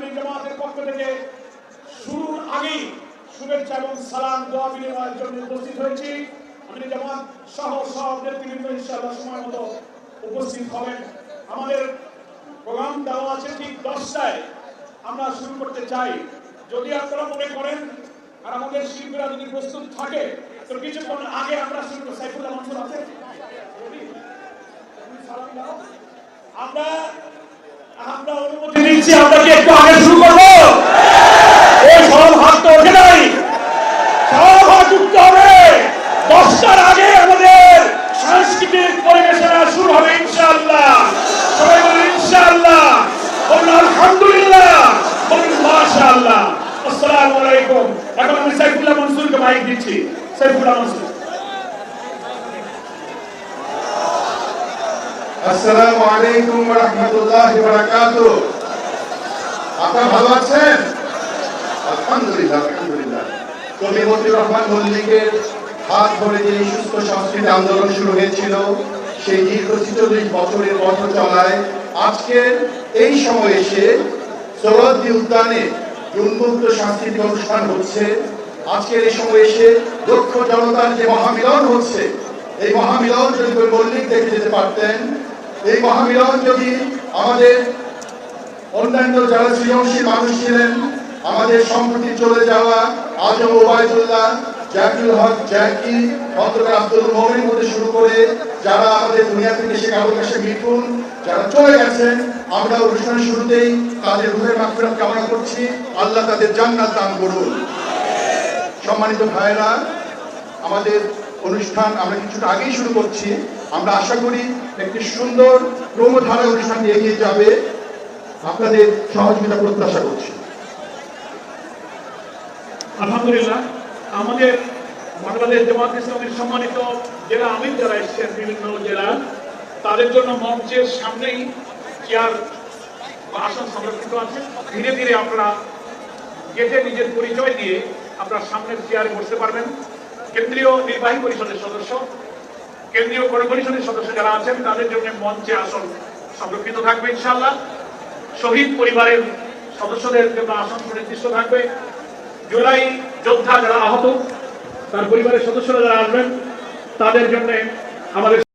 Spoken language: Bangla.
তাবলিগ জামাতের পক্ষ থেকে শুরুর আগেই শুভেচ্ছা এবং সালাম, দোয়া বিনিময়ের জন্য উপস্থিত হয়েছি। আমি জামাত সহ সব নেতৃবৃন্দ ইনশাআল্লাহ সময় মতো উপস্থিত হবেন। আমাদের প্রোগ্রাম দেওয়া আছে ঠিক দশটায়। আমরা শুরু করতে চাই। যদি আপনারা মনে করেন, আর আমাদের শিল্পীরা যদি প্রস্তুত থাকে, তো কিছুক্ষণ আগে আমরা শুরু করব। সাইফুল্লাহ মনসুর আছে? আমরা আমরা অনুমতি দিচ্ছি আমরা কি একটু আগে শুরু করব। এই সব হাত তো ওঠে নাই। সব হাত উঠতে হবে। দশটার আগে আমাদের সাংস্কৃতিক পরিবেশনা শুরু হবে, ইনশাআল্লাহ। আসসালামু আলাইকুম ওয়া রাহমাতুল্লাহি ওয়া বারাকাতুহু। আপনারা ভালো আছেন? আলহামদুলিল্লাহ আলহামদুলিল্লাহ। কবি মতিউর রহমান মল্লিকের হাত ধরে যে সুস্থ সংস্কৃতি আন্দোলন শুরু হয়েছিল, সেই দীর্ঘ ছিচল্লিশ বছরের পথ চলায় আজকের এই সময় এসে সৌরদ্দি উদ্যানে উন্মুক্ত সাংস্কৃতিক অনুষ্ঠান হচ্ছে। আজকের এই সময় এসে দক্ষ জনতার যে মহামিলন হচ্ছে, এই মহামিলন যদি মল্লিক দেখে যেতে পারতেন, এই মহামিলন যদি আমাদের অন্যান্য যারা সৃজনশীল মানুষ ছিলেন, আমাদের সম্প্রতি চলে যাওয়া আজম ওবায়দুল্লাহ, জাকির হক, জাকি, অন্তর্গত আব্দুল মোমিন মধ্যে শুরু করে যারা আমাদের দুনিয়া থেকে সে কারোর কাছে মিঠুন যারা চলে গেছেন, আমরা অনুষ্ঠানের শুরুতেই তাদের রুহের মাগফিরাত কামনা করছি। আল্লাহ তাদের জান্নাত দান করুন। সম্মানিত ভাইরা আমাদের অনুষ্ঠান আমরা কিছুটা আগেই শুরু করছি। আমরা আশা করি একটি সুন্দর ক্রমধারা অনুষ্ঠান এগিয়ে যাবে। আপনাদের সহযোগিতা প্রত্যাশা করছি। আলহামদুলিল্লাহ, আমাদের বাংলাদেশ জামাত ইসলামের সম্মানিত জেলা আমির যারা এসেছেন, বিভিন্ন জেলা, তাদের জন্য মঞ্চের সামনেই চেয়ার আসন সংরক্ষিত আছে। ধীরে ধীরে আপনারা গেটে নিজের পরিচয় দিয়ে আপনার সামনের চেয়ারে বসতে পারবেন। কেন্দ্রীয় নির্বাহী পরিষদের সদস্য, কেন্দ্রীয় পরিষদের সদস্য যারা আছেন, তাদের জন্য মঞ্চে আসন সংরক্ষিত থাকবে ইনশাআল্লাহ। শহীদ পরিবারের সদস্যদের জন্য আসন সুনির্দিষ্ট থাকবে। জুলাই যোদ্ধা যারা আহত, তার পরিবারের সদস্যরা যারা আসবেন, তাদের জন্য আমাদের